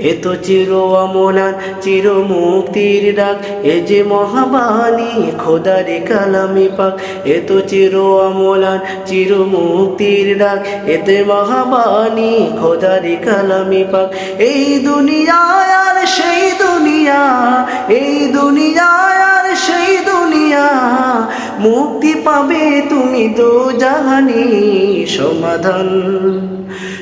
এ তো চির অমলান চির মুক্তির ডাক, এ যে মহাবাণী, খোদারে কালামি পাক, এ তো চির অমলান চির মুক্তির ডাক এতে মহাবাণী, খোদারে কালামি পাক। এই দুনিয়ায় আর সেই দুনিয়া, এই দুনিয়ায় আর সেই দুনিয়া, মুক্তি পাবে তুমি তো জাহানি সমাধান।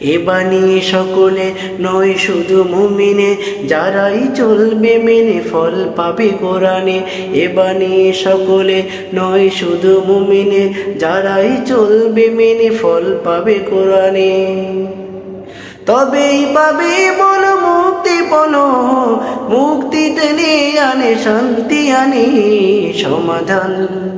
এ বাণী সকলে নয় শুধু মুমিনে, যারাই চলবে মেনে ফল পাবে কোরআনে। এ বাণী সকলে নয় শুধু মুমিনে, যারাই চলবে মেনে ফল পাবে কোরআনে। তবেই পাবে বলো, মুক্তি বলো, মুক্তি টেনে আনে, শান্তি আনে সমাধান।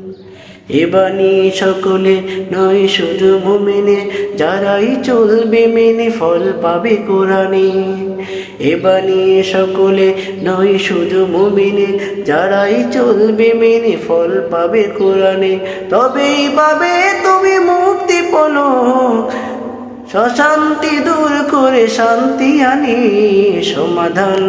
এবানি সকলে নয় শুধু মুমিনে, যারাই চলবে মেনে ফল পাবে কোরআনে। এবানি সকলে নয় শুধু মুমিনে, যারাই চলবে মেনে ফল পাবে কোরআনে। তবেই পাবে তুমি মুক্তি পলো শান্তি দূর করে শান্তি আনি সমাধান।